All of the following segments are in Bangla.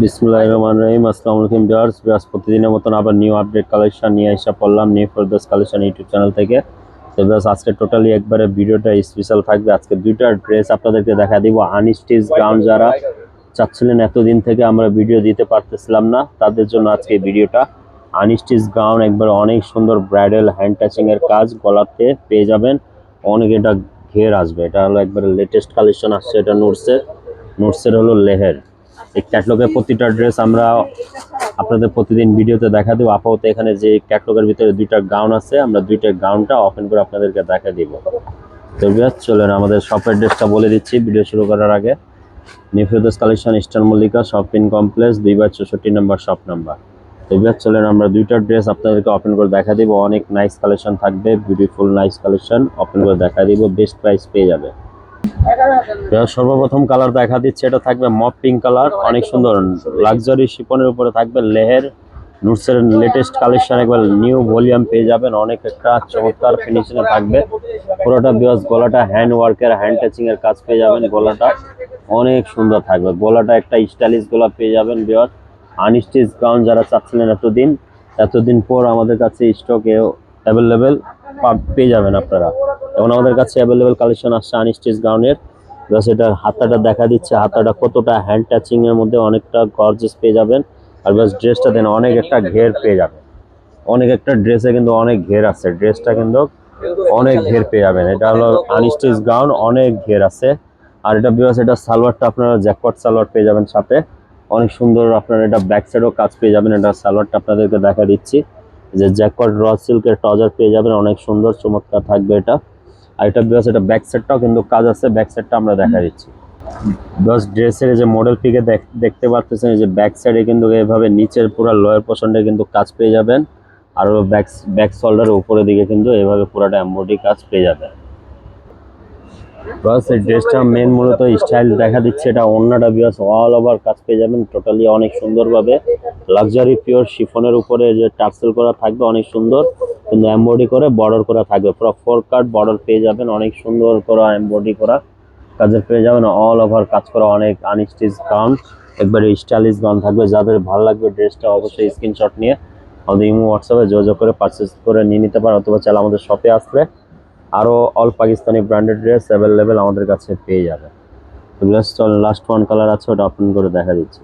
বিসমুল্লাহির রহমানির রহিম। আসসালামু আলাইকুম প্রতিদিনের মতন আবার নিউ আপডেট কালেকশন নিয়ে নিউ কালেকশন ইউটিউব চ্যানেল থেকে। আজকে টোটালি একবারে ভিডিওটা স্পেশাল থাকবে। আজকে ড্রেস আপনাদেরকে দেখা দিব। যারা চাচ্ছিলেন এতদিন থেকে আমরা ভিডিও দিতে পারতেছিলাম না, তাদের জন্য আজকে ভিডিওটা। আনস্টিচ গাউন একবার অনেক সুন্দর ব্রাইডাল হ্যান্ড টাচিং এর কাজ, গলাতে পেয়ে যাবেন। অনেক এটা ঘের আসবে। এটা হলো একবারে লেটেস্ট কালেকশন আসছে, এটা নোটসের নোটসের হলো লেহের। এই ক্যাটলগের প্রতিটা ড্রেস আমরা আপনাদের প্রতিদিন ভিডিওতে দেখা দেবো। আপাতত এখানে যে ক্যাটলগের ভিতরে দুইটা গাউন আছে, আমরা দুইটা গাউনটা ওপেন করে আপনাদেরকে দেখা দিব। তো চলেন আমাদের শপের ড্রেসটা বলে দিচ্ছি। ভিডিও শুরু করার আগে নিফিউদাস collection, eastern Mallika, shopping complex দুই বার চৌষট্টি নাম্বার শপ নাম্বার। তো বিয়াস চলেন আমরা দুইটা ড্রেস আপনাদেরকে ওপেন করে দেখা দিব। অনেক নাইস কালেকশন থাকবে বিউটিফুল নাইস কালেকশন ওপেন করে দেখা দিব। বেস্ট প্রাইস পেয়ে যাবে। এবার সর্বপ্রথম কালার দেখা দিচ্ছে এটা থাকবে মপ পিঙ্ক কালার অনেক সুন্দর। লাক্সারি শিপনের উপরে থাকবে লেহের নুটসের লেটেস্ট কালেকশন একবার নিউ ভলিউম পেয়ে যাবেন। অনেক একটা চমৎকার ফিনিশিং থাকবে। পুরোটা বিয়স গলাটা হ্যান্ড ওয়ার্কের হ্যান্ড টাচিং এর কাজ পেয়ে যাবেন গলাটা। অনেক সুন্দর থাকবে। গলাটা একটা স্টাইলিশ গলা পেয়ে যাবেন বিয়স আনস্টিচ গাউন যারা চাচ্ছিলেন এতদিন এতদিন পর আমাদের কাছে স্টকে অ্যাভেলেবেল পেয়ে যাবেন আপনারা। এবং আমাদের কাছে অ্যাভেলেবেল কালেকশন আসছে আনস্টিচ গাউনের জাস্ট এটা হাতাটা দেখা দিচ্ছে, হাতাটা কতটা হ্যান্ড টাচিং এর মধ্যে অনেকটা গর্জেস পেয়ে যাবেন। আর বাস ড্রেসটা দেন, অনেক একটা ঘের পেয়ে যাবেন। অনেক একটা ড্রেসে কিন্তু অনেক ঘের আছে। ড্রেসটা কিন্তু অনেক ঘের পেয়ে যাবেন। এটা হলো আনস্টিচ গাউন অনেক ঘের আছে। আর এটা বিকজ এটা সালোয়ারটা আপনারা জ্যাকপট সালোয়ার পেয়ে যাবেন সাথে। অনেক সুন্দর আপনারা এটা ব্যাক সাইডও কাজ পেয়ে যাবেন। এটা সালোয়ারটা আপনাদেরকে দেখা দিচ্ছি। যে জ্যাকপট র সিল্কের ট্রাউজার পেয়ে যাবেন, অনেক সুন্দর, চমৎকার থাকবে এটা। আর এটা বিকজ এটা ব্যাক সেটটাও কিন্তু কাজ আছে ব্যাক সেটটা আমরা দেখা দিচ্ছি। বিকজ ড্রেসের যে মডেল পিকে দেখতে পাচ্ছেন যে ব্যাক সাইডে কিন্তু এভাবে নিচের পুরো লয়ের পোর্শনটা কিন্তু কাজ পেয়ে যাবেন। আর ব্যাক ব্যাক শোল্ডারের উপরের দিকে কিন্তু এভাবে পুরোটা এমব্রয়ডারি কাজ পেয়ে যাবেন। প্লাস এই ড্রেসটা মেন মূলত স্টাইল দেখা দিচ্ছে। এটা অন্যটা বিয়াস অল ওভার কাজ পেয়ে যাবেন। টোটালি অনেক সুন্দরভাবে। লাক্সারি পিওর শিফনের উপরে যে টার্সেল করা থাকবে, অনেক সুন্দর। কিন্তু এমব্রয়ডারি করে বর্ডার করা থাকবে। পুরো ফোর কাট বর্ডার পেয়ে যাবেন। অনেক সুন্দর করা এমব্রয়ডারি করা কাজের পেয়ে যাবেন। অল ওভার কাজ করা অনেক আনস্টিচ গাউন একবারে স্টাইলিশ গাউন থাকবে। যাদের ভালো লাগবে ড্রেসটা অবশ্যই স্ক্রিনশট নিয়ে আমাদের ইমো হোয়াটসঅ্যাপে যোগাযোগ করে পারচেস করে নিয়ে নিতে পারেন। অথবা চাইলে আমাদের শপে আসলে আরও all Pakistani branded dress available আমাদের কাছে পেয়ে যাবে। লাস্ট ওয়ান কালার আছে, ওটা ওপেন করে দেখা দিচ্ছি।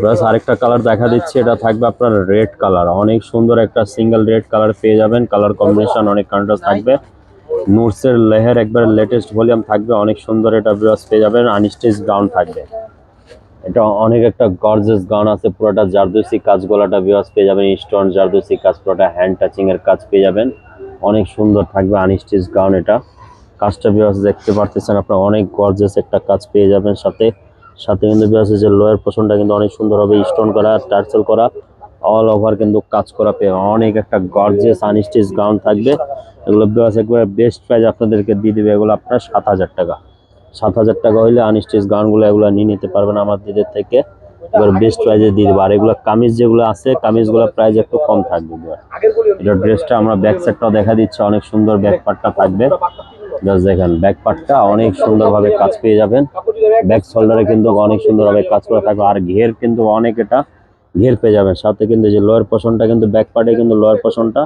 প্লাস আরেকটা কালার দেখা দিচ্ছি, এটা থাকবে আপনার রেড কালার অনেক সুন্দর একটা সিঙ্গেল রেড কালার পেয়ে যাবেন। কালার কম্বিনেশন অনেক কন্ট্রাস্ট থাকবে। নুটসের লেহের একবার লেটেস্ট ভলিউম থাকবে, অনেক সুন্দর এটা বিরাজ পেয়ে যাবেন। আনস্টেজ গাউন থাকবে। এটা অনেক একটা গর্জেস গাউন আছে, পুরোটা জারদোসি কাজ গলাটা বিরাজ পেয়ে যাবেন। স্টোন জারদোসি কাজ, পুরোটা হ্যান্ড টাচিং এর কাজ পেয়ে যাবেন। অনেক সুন্দর থাকবে আনস্টিচ গাউন এটা। কাজটা বিরাজ দেখতে পারতেছেন, আপনারা অনেক গর্জেস একটা কাজ পেয়ে যাবেন সাথে। সাথে কিন্তু বিরাজ যে লোয়ার পোর্শনটা কিন্তু অনেক সুন্দর হবে স্টোন করা টার্সেল করা অল ওভার কিন্তু কাজ করা পেয়ে অনেক একটা গর্জেস আনস্টিচ গাউন থাকবে। এগুলো বিরাজ একবারে বেস্ট প্রাইস আপনাদেরকে দিয়ে দেবে, এগুলো আপনার সাত হাজার টাকা। সাত হাজার টাকা হইলে আনস্টিচ গাউনগুলো এগুলো নিয়ে নিতে পারবেন আমাদের থেকে। এবার বেস্ট প্রাইজে দিয়ে দেবো। আর এগুলো কামিজ যেগুলো আছে কামিজগুলো প্রাইস একটু কম থাকবে। এটা ড্রেসটা আমরা ব্যাক সাইডটাও দেখা দিচ্ছে, অনেক সুন্দর ব্যাক পার্টটা থাকবে। জাস্ট দেখেন ব্যাক পার্টটা অনেক সুন্দরভাবে কাজ পেয়ে যাবেন। ব্যাক শোল্ডারে কিন্তু অনেক সুন্দরভাবে কাজ করা থাকবে। আর ঘের কিন্তু অনেক এটা ঘের পেয়ে যাবেন। সাথে কিন্তু যে লোয়ার পোর্শনটা কিন্তু ব্যাক পার্টে কিন্তু লোয়ার পোর্শনটা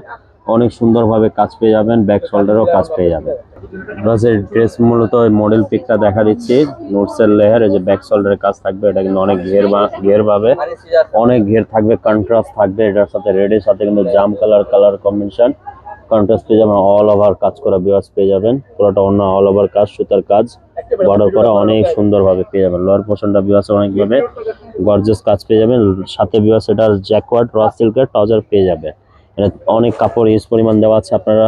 অনেক সুন্দরভাবে কাজ পেয়ে যাবেন ব্যাক শোল্ডারেও কাজ পেয়ে যাবেন। এই ড্রেস মূলত মডেল পিকটা দেখা দিচ্ছি নোটসের এই যে ব্যাক শোল্ডারের কাজ থাকবে, এটা কিন্তু অনেক ঘের ঘের পাবে। অনেক ঘের থাকবে কন্ট্রাস্ট থাকবে, এটার সাথে রেডের সাথে কিন্তু জাম কালার কালার কম্বিনেশন কন্ট্রাস্ট পেয়ে যাবেন অল ওভার কাজ করা বিওয়াস পেয়ে যাবেন, পুরোটা অন্য অল ওভার কাজ, সুতার কাজ বর্ডার করা অনেক সুন্দরভাবে পেয়ে যাবেন। লোয়ার পোর্শনটা বিওয়াস অনেকভাবে গর্জেস কাজ পেয়ে যাবেন, সাথে বিওয়াস এটা জ্যাকওয়ার্ড র সিল্কের ট্রাউজার পেয়ে যাবে। এটা অনেক কাপড় ইউজ পরিমাণ দেওয়া আছে আপনারা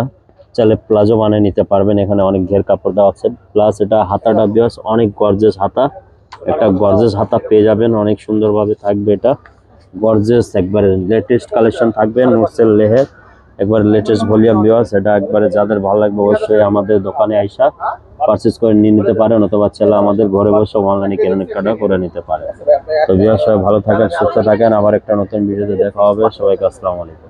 চাইলে প্লাজো বানিয়ে নিতে পারবেন এখানে অনেক ঘের কাপড় দেওয়া আছে। প্লাস এটা হাতাটা বিয়াস অনেক গর্জেস হাতা। একটা গর্জেস হাতা পেয়ে যাবেন অনেক সুন্দরভাবে থাকবে এটা। গর্জেস একবারে লেটেস্ট কালেকশন থাকবে নোটসের লেহের একবার লেটেস্ট ভলিউম বিয়াস এটা একবারে যাদের ভালো লাগবে অবশ্যই আমাদের দোকানে আইসা পারচেস করে নিয়ে নিতে পারেন অথবা ছেলে আমাদের ঘরে বসে অনলাইনে কেনাকাটা করে নিতে পারে তো বিয়াস সবাই ভালো থাকেন সুস্থ থাকেন। আবার একটা নতুন ভিডিওতে দেখা হবে। সবাইকে আসসালামু আলাইকুম।